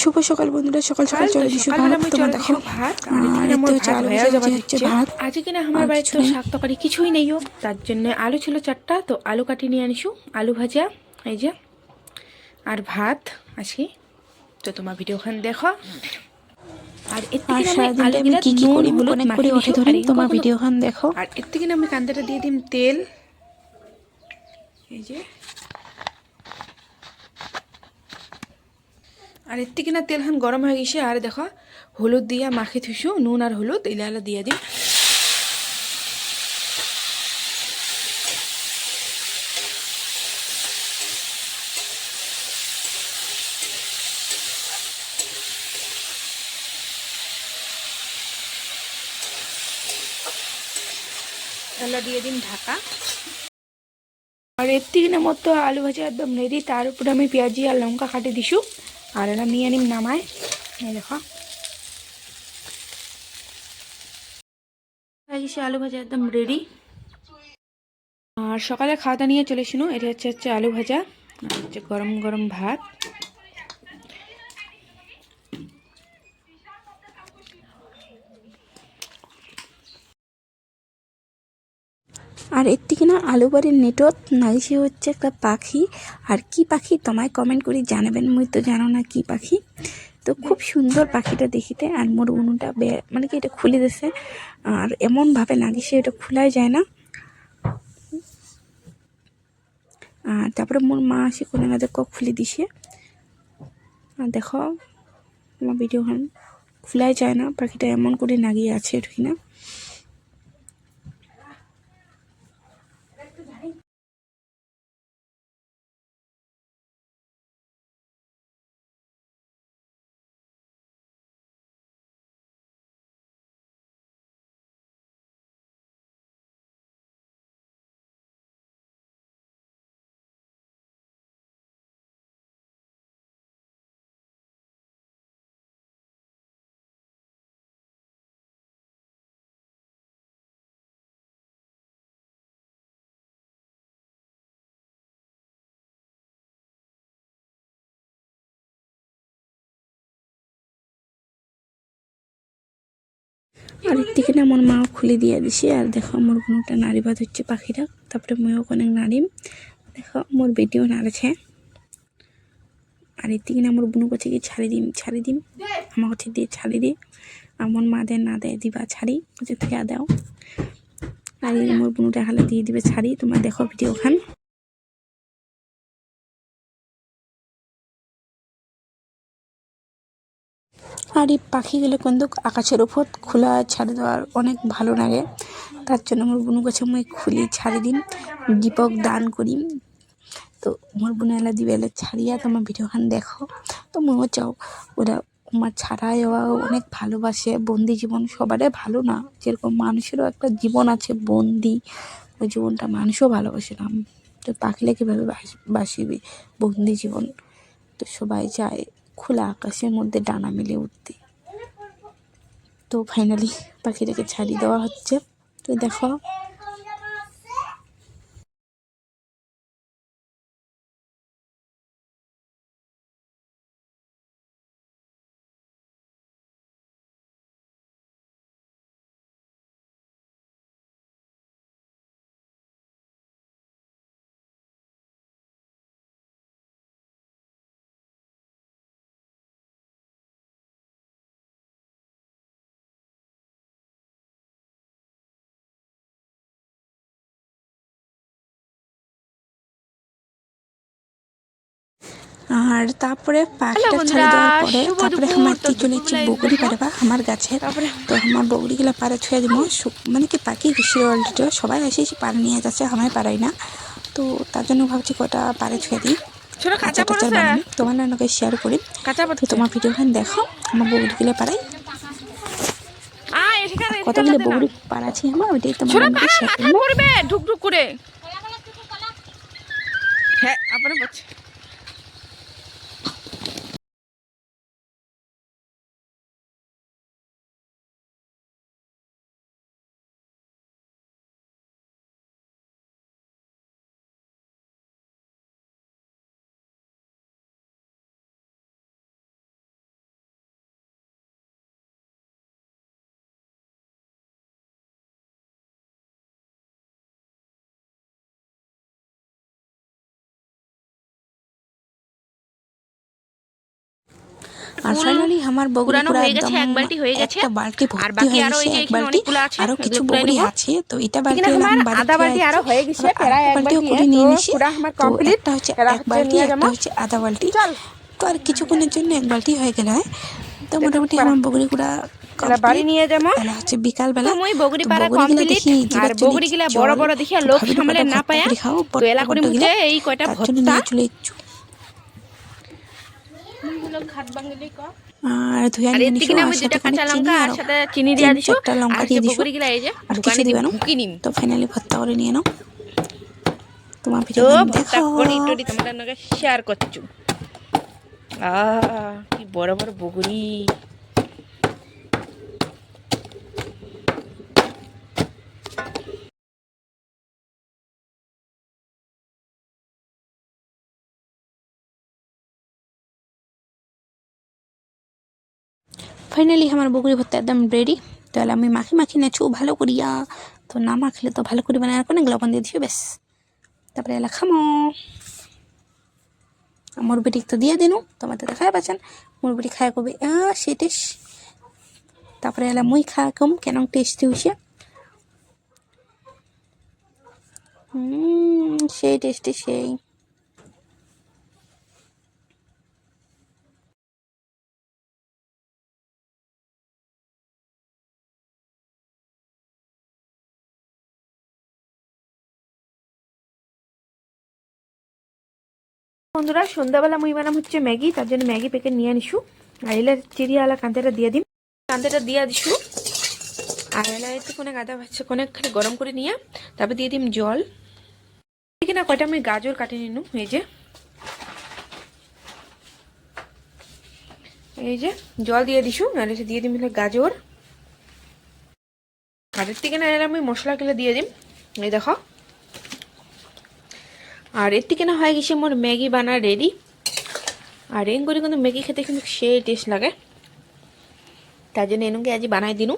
শুভ সকাল বন্ধুরা সকাল সকাল চলে দিশু ভাত তোমার দেখো আর এতে হচ্ছে ভাত আলু ভাজা হচ্ছে ভাত। আজকে কিনা আমার বাড়িতে তো শাক তরকারি কিছুই নেই তার জন্য আলু ছিল চারটা তো আলু কাটিয়ে নিয়ে আনিসু। আলু ভাজা এই যে আর ভাত আজকে। তো তোমার ভিডিওখান দেখো। আর আর থেকে আমি কি কি করি অনেক করে মাখিয়ে ধরে। তোমার ভিডিওখান দেখো। আর এর থেকে আমি কান্দাটা দিয়ে দিম তেল। এই যে আর এর থেকে না তেল খান গরম হয়ে গেছে, আর দেখো, হলুদ দিয়া মাখে থুইছো, নুন আর হলুদ ইলা ইলা দিয়ে এলা দিয়ে দিন ঢাকা। আর এর থেকে মতো আলু ভাজা একদম রেডি তার উপরে আমি পেঁয়াজি আর লঙ্কা কাটে দিছু। আর এরা নিয়ে নিম নামায়। এই দেখো। গেছে আলু ভাজা একদম রেডি আর সকালে খাওয়া দাওয়া নিয়ে চলে শুনো এটা হচ্ছে হচ্ছে আলু ভাজা আর হচ্ছে গরম গরম ভাত। আর এর থেকে না আলু বাড়ির নেটত নাইসে হচ্ছে একটা পাখি। আর কি পাখি তোমায় কমেন্ট করে জানাবেন, মুই তো জানো না কি পাখি। তো খুব সুন্দর পাখিটা দেখিতে, আর মোর উনুটা মানে কি এটা খুলে দিছে। আর এমনভাবে লাগিছে এটা খোলাই যায় না। আর তারপরে মোর মা আসে কোনো না দেখো, খুলে দিছে। আর দেখো, আমার ভিডিওখান খোলাই যায় না, পাখিটা এমন করে নাগিয়ে আছে এটা কিনা আর থেকে না আমার মাও খুলে দিয়ে দিছে। আর দেখো মোর কোনোটা বাদ হচ্ছে পাখিটা। তারপরে ময়ও অনেক নাড়িম দেখো মোর বেটিও নাড়েছে। আর এর থেকে না আমার বুনু কাছে গিয়ে ছাড়ি দিম ছাড়ি দিম। আমার কাছে দিয়ে ছাড়ি দিই আমার মা দেয়, না দেয়, দিবা, ছাড়ি। হচ্ছে ফেয়া দাও। আর এই মোর বুনুটা হালে দিয়ে দিবে ছাড়ি। তোমার দেখো ভিডিও খান। আর এই পাখিগুলো কিন্তু আকাশের উপর খোলা ছাড়ে দেওয়ার অনেক ভালো লাগে। তার জন্য আমার বোনু কাছে মুই খুলি, ছাড়ি দিন দীপক দান করি। তো মোর বোন এলা দিবে, এলা ছাড়িয়া তোমার ভিডিওখান দেখো। তো মনেও চাও, ওরা আমার ছাড়াই অনেক ভালোবাসে। বন্দি জীবন সবারই ভালো না। যেরকম মানুষেরও একটা জীবন আছে বন্দি, ওই জীবনটা মানুষও ভালোবাসে না। তো পাখিলে কীভাবে বাস- বাসিবে? বন্দি জীবন তো সবাই চায়। খোলা আকাশের মধ্যে ডানা মেলে উঠতে। তো ফাইনালি পাখিটাকে ছাড়িয়ে দেওয়া হচ্ছে। তো দেখো আর তারপরে পাখিটা ছাড়িয়ে দেওয়ার পরে তারপরে আমার কি চলে দুপুরবেলা বগরি দেখো। পারবা আমার গাছে তারপরে তো আমার বগরিগুলো পাড়া ছুঁয়ে দিব। মানে কি পাখি বেশি অলরেডি সবাই এসে পাড়া নিয়ে যাচ্ছে আমায় পারাই না। তো তার জন্য ভাবছি কটা পাড়ে ছুঁয়ে দিই। কাঁচা আচ্ছা টাচার পড়েছে। তোমার নানকে শেয়ার করি। কাঁচা তো তোমার ভিডিওখান দেখো আমার বগরিগুলো এখানে কতগুলো বগরি পাড়াছি আমার ওইটাই তোমার শেয়ার করব। ঢুক ঢুক করে। হ্যাঁ আপনার আর ফাইনালি আমার পুরা গেছে, একদম এক বালতি গেছে। একটা বালতি আর ভর্তি বাকি হয়ে আরও এই গেছে যে এক বালতি আরও কিছু। আছে তো এটা বালতি আধা বালতি আরও হয়ে গেছে, প্রায় এক বালতি করে নিয়ে নিছি তো। একটা হচ্ছে এক বালতি একটা হচ্ছে আধা বালতি। তো আর কিছুক্ষণের জন্য এক বালতি হয়ে গেল হয়? তো মোটামুটি আমারগুলা এলা বাড়ি নিয়ে যাব। হচ্ছে বিকাল বেলা মই বগরি পাড়া কমপ্লিট আর বগরি গিলা বড় বড় দেখিয়া লোক সামলে না পায়া তো এলা করে এই কয়টা ভর্তা চলে ইচ্ছু খাট বাঙ্গলি ক আর ধুয়া আর নিয়ে এর নিছো থেকে আমি আর দুইটা সাথে কাঁচা লঙ্কা আর আর সাথে চিনি দিয়া দিছো চারটা লঙ্কা দিয়ে দিছো। বগরি গিলা এই যে আর কিছু দিবে না? তো ফাইনালি ভর্তা করে নিয়ে নাও। তোমার ভিডিও দেখো। করি তোমাদের নাকি শেয়ার করছু। আহ কি বড় বড় বগরি ফাইনালি আমার বগুড়ি ভর্তা একদম রেডি তাহলে আমি মাখি মাখি নেছু ভালো করিয়া। তো না মাখলে তো ভালো করে বানায় অনেক লবণ দিয়ে দিও বেশ তারপরে এলা খামো। মোর বেটি তো দিয়ে দিনু, তোমাদের দেখাই পাচ্ছেন। মোর খায় কবে? সেই টেস্ট। তারপরে এলা মুই খা কম, কেন টেস্টি হইছে? সেই টেস্টি সেই। বন্ধুরা, সন্ধ্যাবেলা মুই বানাম হচ্ছে ম্যাগি, তার জন্য ম্যাগি প্যাকেট নিয়ে আনিসু আর এলে চিরিয়ালা কান্তেটা দিয়ে দিম। কান্তেটা দিয়ে দিছু আর এলা একটু কোনে গাদা কোনে খালি গরম করে নিয়ে, তারপর দিয়ে দিম জল। ঠিক না কয়টা আমি গাজর কাটে নিনু, এই যে। এই যে, জল দিয়ে দিছু আর দিয়ে দিম গাজর। গাজর থেকে না আমি মশলাগুলো দিয়ে দিম। এই দেখো। আর এর থেকে না হয়ে গেছে মোর ম্যাগি বানা রেডি আর এন করে কিন্তু ম্যাগি খেতে কিন্তু সে টেস্ট লাগে। তার জন্য এনুকে আজ বানাই দিনু।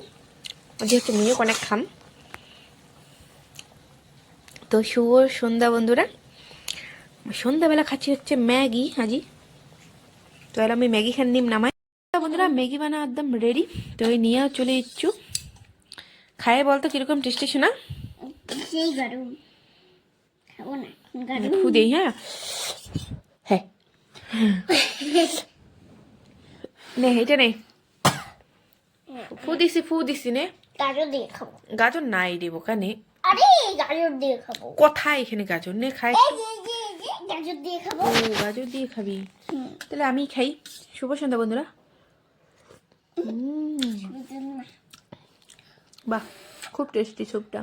যেহেতু মেয়েও অনেক খাম। তো শুভ সন্ধ্যা বন্ধুরা। সন্ধ্যাবেলা খাচ্ছি হচ্ছে ম্যাগি আজি। তো এর আমি ম্যাগি খান নিম নামাই। বন্ধুরা, ম্যাগি বানা একদম রেডি তো এই নিয়েও চলে ইচ্ছু খায় বলতো কীরকম টেস্টি শোনা? সেই খাব না। ফু দেই হ্যাঁ? হ্যাঁ নে এটা নে। ফু দিছি ফু দিছি নে। গাজর দিয়ে খাব। গাজর নাই আরে গাজর দিয়ে খাব। কোথায় এখানে গাজর নে খাই। গাজর দিয়ে খাব। ও গাজর দিয়ে খাবি। তাহলে আমি খাই। শুভ সন্ধ্যা বন্ধুরা। বাহ খুব টেস্টি স্যুপটা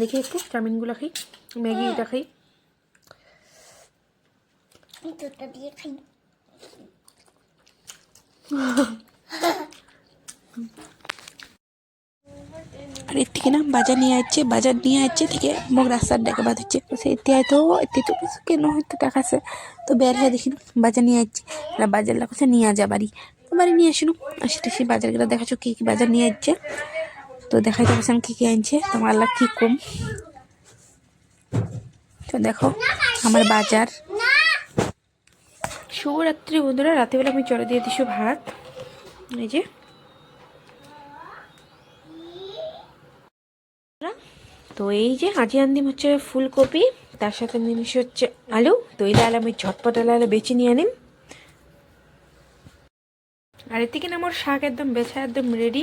দেখি একটু চাউমিনগুলো খাই ম্যাগিটা খাই। দুটো দিয়ে খাই। আর এর থেকে না বাজার নিয়ে আসছে বাজার নিয়ে আসছে থেকে মোক রাস্তার ডাকে বাদ হচ্ছে তো সে এতে হয়তো তো কিছু কেন হয়তো টাকা আছে। তো বের হয়ে দেখিনি বাজার নিয়ে আসছে। বাজার লাগাচ্ছে নিয়ে যা বাড়ি। তো বাড়ি নিয়ে আসুন আর সেটা সেই বাজারগুলো দেখাচ্ছ কী কী বাজার নিয়ে আসছে। তো দেখাইতে পারছেন কী কী আনছে তোমার আল্লাহ কী কম। তো দেখো, আমার বাজার। শুভরাত্রি বন্ধুরা, রাতেবেলা আমি চলে দিয়ে দিছো ভাত। এই যে। তো এই যে, আজি আনদিম হচ্ছে ফুলকপি, তার সাথে জিনিস হচ্ছে আলু। তো এই ডাল আমি ঝটপট আলাদা বেছে নিয়ে আনিম। আর এর থেকে আমার শাক একদম বেছা একদম রেডি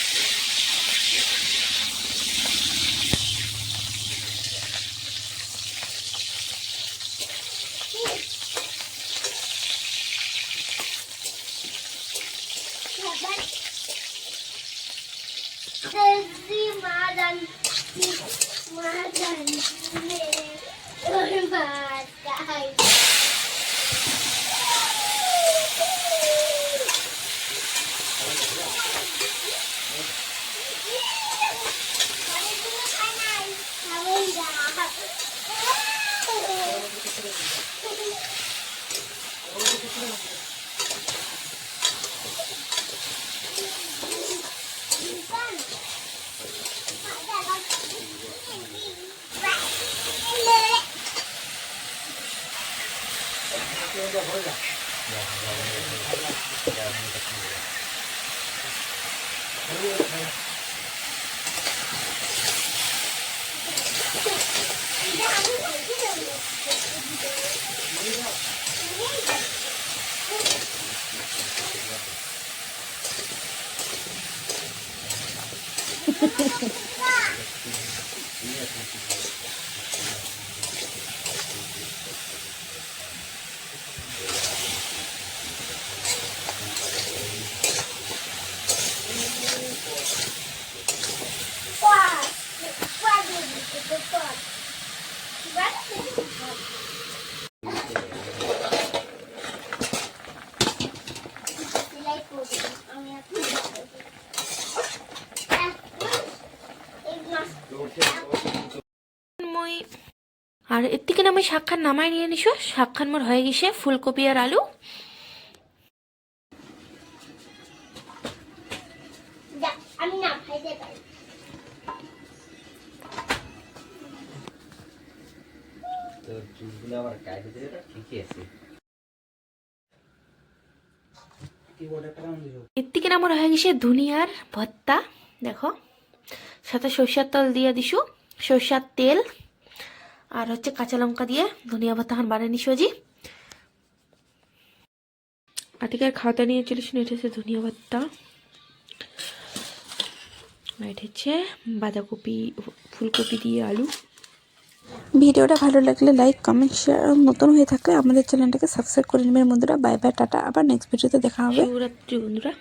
দুটোই আমার পাপা কিনে দিচ্ছে দুই মই আর এর থেকে না মই শাকখান নামাই নিয়ে নিছো? শাকখান মোর হয়ে গেছে ফুলকপি আর আলু। আমি না খাইতে পারি। তো চুলগুলো আবার কাটে দিলে ঠিকই আছে। এর থেকে আমার হয়ে গেছে ধুনিয়ার ভর্তা দেখো সাথে সর্ষার তেল দিয়ে দিছু। সর্ষার তেল। আর হচ্ছে কাঁচা লঙ্কা দিয়ে ধনিয়া ভর্তা খান বানিয়ে নিছো জি আতিকার খাওয়াটা নিয়ে চলেছিল এটা হচ্ছে ধনিয়া ভর্তা আর এটা হচ্ছে বাঁধাকপি ফুলকপি দিয়ে আলু। ভিডিওটা ভালো লাগলে লাইক কমেন্ট শেয়ার নতুন হয়ে থাকলে আমাদের চ্যানেলটাকে সাবস্ক্রাইব করে নেবেন বন্ধুরা। Bye bye tata. আবার নেক্সট ভিডিওতে দেখা হবে। শিবরাত্রি বন্ধুরা।